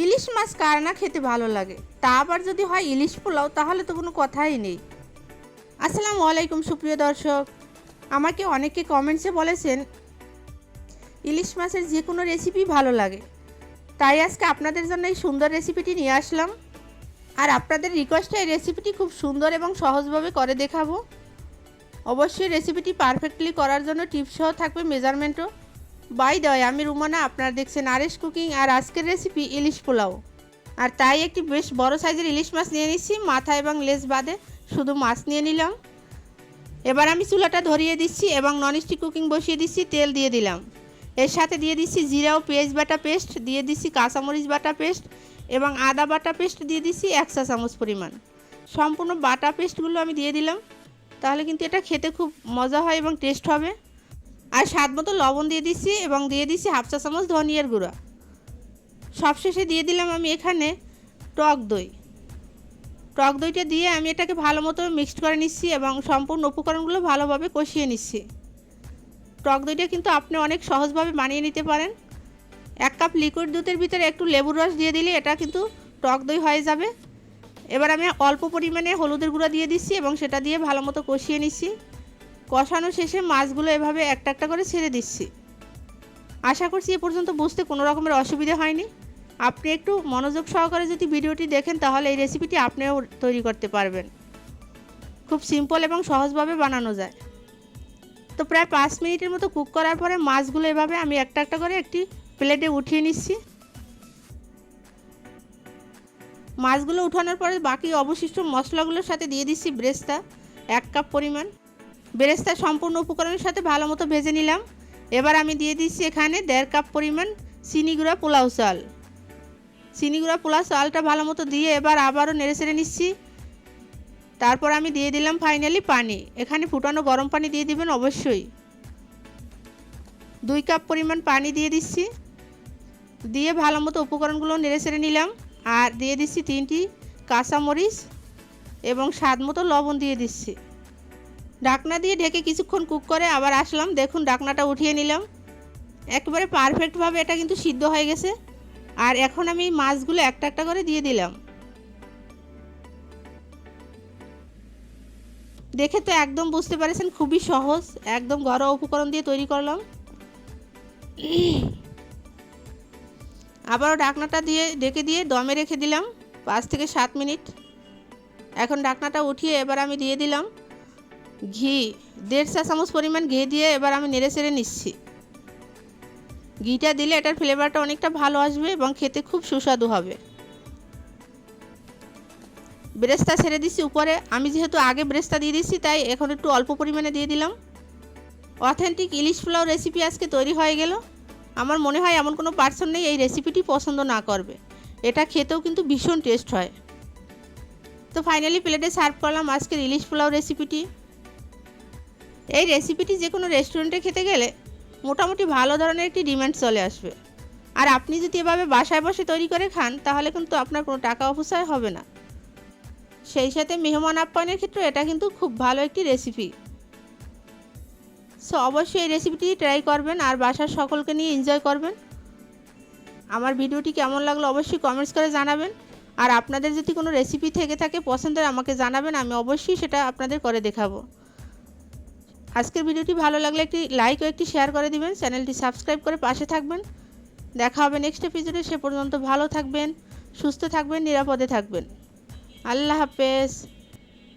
ইলিশ মাছ কার না খেতে ভালো লাগে? তা আবার যদি হয় ইলিশ পোলাও, তাহলে তো কোনো কথাই নেই। আসসালামু আলাইকুম, সুপ্রিয় দর্শক। আমাকে অনেকে কমেন্টসে বলেছেন, ইলিশ মাছের যে কোনো রেসিপি ভালো লাগে। তাই আজকে আপনাদের জন্য এই সুন্দর রেসিপিটি নিয়ে আসলাম। আর আপনাদের রিকোয়েস্টে এই রেসিপিটি খুব সুন্দর এবং সহজভাবে করে দেখাবো। অবশ্যই রেসিপিটি পারফেক্টলি করার জন্য টিপসহ থাকবে মেজারমেন্টও বাই দয় আমি রুমানা, আপনারা দেখছেন আরেশ কুকিং আর আজকের রেসিপি ইলিশ পোলাও। আর তাই একটি বেশ বড় সাইজের ইলিশ মাছ নিয়ে নিচ্ছি, মাথা এবং লেজ বাদে। শুধু মাছ নিয়ে নিলাম। এবার আমি চুলাটা ধরিয়ে দিচ্ছি এবং ননস্টিক কুকিং বসিয়ে দিচ্ছি, তেল দিয়ে দিলাম। এর সাথে দিয়ে দিচ্ছি জিরা ও পেঁয়াজ বাটা পেস্ট, দিয়ে দিচ্ছি কাঁচামরিচ বাটা পেস্ট এবং আদা বাটা পেস্ট দিয়ে দিচ্ছি এক চা চামচ পরিমাণ। সম্পূর্ণ বাটা পেস্টগুলো আমি দিয়ে দিলাম। তাহলে কিন্তু এটা খেতে খুব মজা হয় এবং টেস্ট হবে। আর স্বাদ মতো লবণ দিয়ে দিচ্ছি এবং দিয়ে দিচ্ছি হাফ চা চামচ ধনিয়ার গুঁড়া। সবশেষে দিয়ে দিলাম আমি এখানে টক দই। টক দইটা দিয়ে আমি এটাকে ভালো মতো মিক্সড করে নিচ্ছি এবং সম্পূর্ণ উপকরণগুলো ভালোভাবে কষিয়ে নিচ্ছি। টক দইটা কিন্তু আপনি অনেক সহজভাবে বানিয়ে নিতে পারেন। এক কাপ লিকুইড দুধের ভিতরে একটু লেবুর রস দিয়ে দিলে এটা কিন্তু টক দই হয়ে যাবে। এবার আমি অল্প পরিমাণে হলুদের গুঁড়া দিয়ে দিচ্ছি এবং সেটা দিয়ে ভালো মতো কষিয়ে নিচ্ছি। কষানো শেষে মাছগুলো এভাবে একটা একটা করে ছেড়ে দিচ্ছি। আশা করছি এ পর্যন্ত বুঝতে কোনো রকমের অসুবিধা হয়নি। আপনি একটু মনোযোগ সহকারে যদি ভিডিওটি দেখেন, তাহলে এই রেসিপিটি আপনিও তৈরি করতে পারবেন। খুব সিম্পল এবং সহজভাবে বানানো যায়। তো প্রায় পাঁচ মিনিটের মতো কুক করার পরে মাছগুলো এভাবে আমি একটা একটা করে একটি প্লেটে উঠিয়ে নিচ্ছি। মাছগুলো উঠানোর পরে বাকি অবশিষ্ট মশলাগুলোর সাথে দিয়ে দিচ্ছি ব্রেস্তা, এক কাপ পরিমাণ। বেরেস্তা সম্পূর্ণ উপকরণের সাথে ভালো মতো ভেজে নিলাম। এবার আমি দিয়ে দিচ্ছি এখানে দেড় কাপ পরিমাণ চিনি গুঁড়া পোলাও চাল। চিনি গুঁড়া পোলাও চালটা ভালো মতো দিয়ে এবার আবারও নেড়ে চেড়ে নিচ্ছি। তারপর আমি দিয়ে দিলাম ফাইনালি পানি। এখানে ফুটানো গরম পানি দিয়ে দিবেন অবশ্যই। দুই কাপ পরিমাণ পানি দিয়ে দিচ্ছি। দিয়ে ভালো মতো উপকরণগুলো নেড়ে চেড়ে নিলাম। আর দিয়ে দিচ্ছি তিনটি কাঁচামরিচ এবং স্বাদ মতো লবণ দিয়ে দিচ্ছি। ঢাকনা দিয়ে ঢেকে কিছুক্ষণ কুক করে আবার আসলাম। দেখুন ঢাকনাটা উঠিয়ে নিলাম। একেবারে পারফেক্টভাবে এটা কিন্তু সিদ্ধ হয়ে গেছে। আর এখন আমি মাছগুলো একটা একটা করে দিয়ে দিলাম। দেখে তো একদম বুঝতে পারছেন, খুবই সহজ। একদম ঘরোয়া উপকরণ দিয়ে তৈরি করলাম। আবারও ঢাকনাটা দিয়ে ডেকে দিয়ে দমে রেখে দিলাম পাঁচ থেকে সাত মিনিট। এখন ঢাকনাটা উঠিয়ে এবার আমি দিয়ে দিলাম। ঘি, দেড় চা চামচ পরিমাণ ঘি দিয়ে এবার আমি নেড়ে চেড়ে নিচ্ছি। ঘিটা দিলে এটার ফ্লেভারটা অনেকটা ভালো আসবে এবং খেতে খুব সুস্বাদু হবে। ব্রেস্তা ছেড়ে দিচ্ছি উপরে। আমি যেহেতু আগে ব্রেস্তা দিয়ে দিচ্ছি, তাই এখন একটু অল্প পরিমাণে দিয়ে দিলাম। অথেন্টিক ইলিশ পোলাও রেসিপি আজকে তৈরি হয়ে গেল। আমার মনে হয় এমন কোনো পার্সন নেই এই রেসিপিটি পছন্দ না করবে। এটা খেতেও কিন্তু ভীষণ টেস্ট হয়। তো ফাইনালি প্লেটে সার্ভ করলাম আজকের ইলিশ পোলাও রেসিপিটি এই রেসিপিটি যে কোনো রেস্টুরেন্টে খেতে গেলে মোটামুটি ভালো ধরনের একটি ডিমান্ড চলে আসবে। আর আপনি যদি এভাবে বাসায় বসে তৈরি করে খান, তাহলে কিন্তু আপনার কোনো টাকা অপচয় হবে না। সেই সাথে মেহমান আপ্যায়নের ক্ষেত্রে এটা কিন্তু খুব ভালো একটি রেসিপি সো অবশ্যই এই রেসিপিটি ট্রাই করবেন আর বাসার সকলকে নিয়ে এনজয় করবেন। আমার ভিডিওটি কেমন লাগল অবশ্যই কমেন্টস করে জানাবেন। আর আপনাদের যদি কোনো রেসিপি থেকে থাকে পছন্দের, আমাকে জানাবেন, আমি অবশ্যই সেটা আপনাদের করে দেখাবো। আজকের ভিডিওটি ভালো লাগলে একটি লাইক ও একটি শেয়ার করে দিবেন। চ্যানেলটি সাবস্ক্রাইব করে পাশে থাকবেন। দেখা হবে নেক্সট এপিসোডে সে পর্যন্ত ভালো থাকবেন, সুস্থ থাকবেন, নিরাপদে থাকবেন। আল্লাহ হাফেজ।